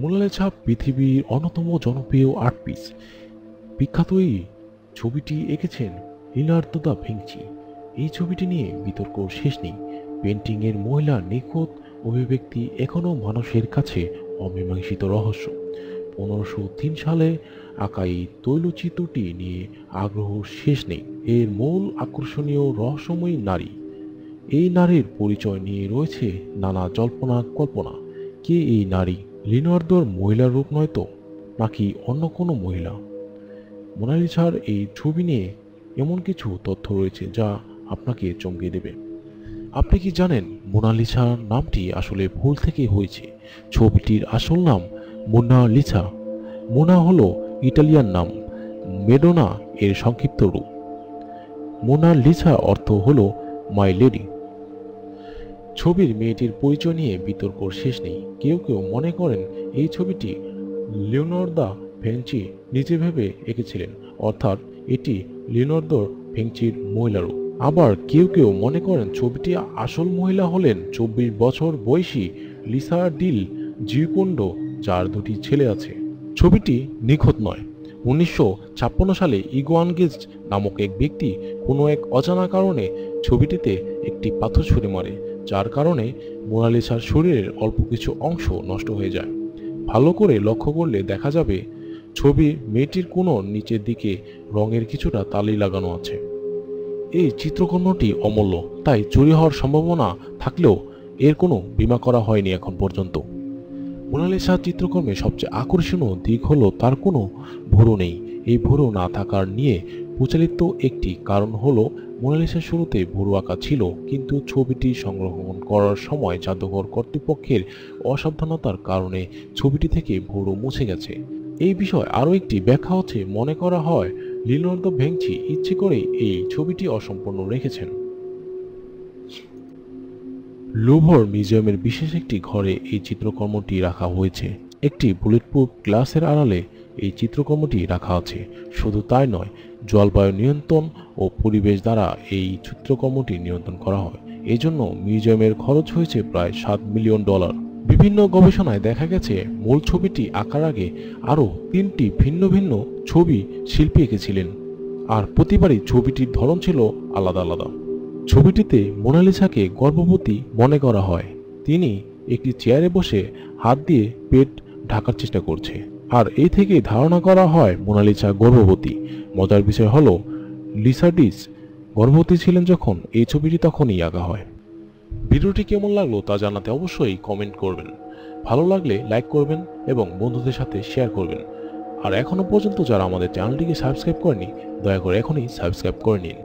Mona Lisa পৃথিবীর অন্যতম জনপ্রিয় আর্ট পিস বিখ্যাত এই ছবিটি এঁকেছেন লিনার্দো দা ভিঞ্চি এই ছবিটি নিয়ে বিতর্ক শেষ নেই। পেন্টিংয়ের মহিলা নিখুঁত, অভিব্যক্তি এখনও মানুষের কাছে অমীমাংসিত রহস্য। পনেরোশো তিন সালে আঁকা এই তৈলচিত্রটি নিয়ে আগ্রহ শেষ নেই। এর মূল আকর্ষণীয় রহস্যময়ী নারী। এই নারীর পরিচয় নিয়ে রয়েছে নানা জল্পনা কল্পনা কে এই নারী? লিনার্দোর মহিলা রূপ নয় তো, নাকি অন্য কোনো মহিলা? মোনালিসার এই ছবি নিয়ে এমন কিছু তথ্য রয়েছে যা আপনাকে চমকে দেবে। আপনি কি জানেন মোনালিসা নামটি আসলে ভুল থেকে হয়েছে? ছবিটির আসল নাম মোনালিসা। মোনা হলো ইটালিয়ান নাম, মেডোনা এর সংক্ষিপ্ত রূপ। মোনালিসা অর্থ হলো মাই লেডি ছবির মেয়েটির পরিচয় নিয়ে বিতর্ক শেষ নেই। কেউ কেউ মনে করেন এই ছবিটি লিওনার্দা ফেঞ্চি নিজে ভেবে এঁকেছিলেন, অর্থাৎ এটি লিওনার্দোর ভেঞ্চির মহিলা রূপ আবার কেউ কেউ মনে করেন ছবিটি আসল মহিলা হলেন চব্বিশ বছর বয়সী লিসা ডিল জিউকোন্ডো যার দুটি ছেলে আছে। ছবিটি নিখুঁত নয়। উনিশশো সালে ইগোয়ানগেজ নামক এক ব্যক্তি কোনো এক অজানা কারণে ছবিটিতে একটি পাথর ছুঁড়ে মারে। যার কারণে মোনালিসার শরীরের অল্প কিছু অংশ নষ্ট হয়ে যায়। ভালো করে লক্ষ্য করলে দেখা যাবে ছবি মেয়েটির কোনো নিচের দিকে রঙের কিছুটা তালি লাগানো আছে। এই চিত্রকর্মটি অমূল্য, তাই চুরি হওয়ার সম্ভাবনা থাকলেও এর কোনো বিমা করা হয়নি এখন পর্যন্ত। মোনালিসা চিত্রকর্মে সবচেয়ে আকর্ষণীয় দিক হলো তার কোনো ভুরু নেই। এই ভুরু না থাকার নিয়ে প্রচালিত একটি কারণ হলো মোনালিসা শুরুতে ভুরু আঁকা ছিল, কিন্তু ছবিটি সংগ্রহণ করার সময় জাদুঘর কর্তৃপক্ষের অসাবধানতার কারণে ছবিটি থেকে ভুরু মুছে গেছে। এই বিষয়ে আরও একটি ব্যাখ্যা হচ্ছে, মনে করা হয় লিওনার্দো ভেংচি ইচ্ছে করে এই ছবিটি অসম্পূর্ণ রেখেছেন। লুভর মিউজিয়ামের বিশেষ একটি ঘরে এই চিত্রকর্মটি রাখা হয়েছে। একটি বুলেটপ্রুফ গ্লাসের আড়ালে এই চিত্রকর্মটি রাখা আছে। শুধু তাই নয় জলবায়ু নিয়ন্ত্রণ ও পরিবেশ দ্বারা এই চিত্রকর্মটি নিয়ন্ত্রণ করা হয়। এজন্য মিউজিয়ামের খরচ হয়েছে প্রায় সাত মিলিয়ন ডলার। বিভিন্ন গবেষণায় দেখা গেছে, মূল ছবিটি আঁকার আগে আরও তিনটি ভিন্ন ভিন্ন ছবি শিল্পী এঁকেছিলেন। আর প্রতিবারই ছবিটির ধরন ছিল আলাদা আলাদা। ছবিটিতে মোনালিসাকে গর্ভবতী মনে করা হয়। তিনি একটি চেয়ারে বসে হাত দিয়ে পেট ঢাকার চেষ্টা করছে। আর এ থেকে ধারণা করা হয় মোনালিসা গর্ভবতী। মজার বিষয় হলো লিসাডিস গর্ভবতী ছিলেন যখন এই ছবিটি তখনই আঁকা হয়। ভিডিওটি কেমন লাগল তা জানাতে অবশ্যই কমেন্ট করবেন। ভালো লাগলে লাইক করবেন এবং বন্ধুদের সাথে শেয়ার করবেন। আর এখনও পর্যন্ত যারা আমাদের চ্যানেলটিকে সাবস্ক্রাইব করেনি, দয়া করে এখনই সাবস্ক্রাইব করে নিন।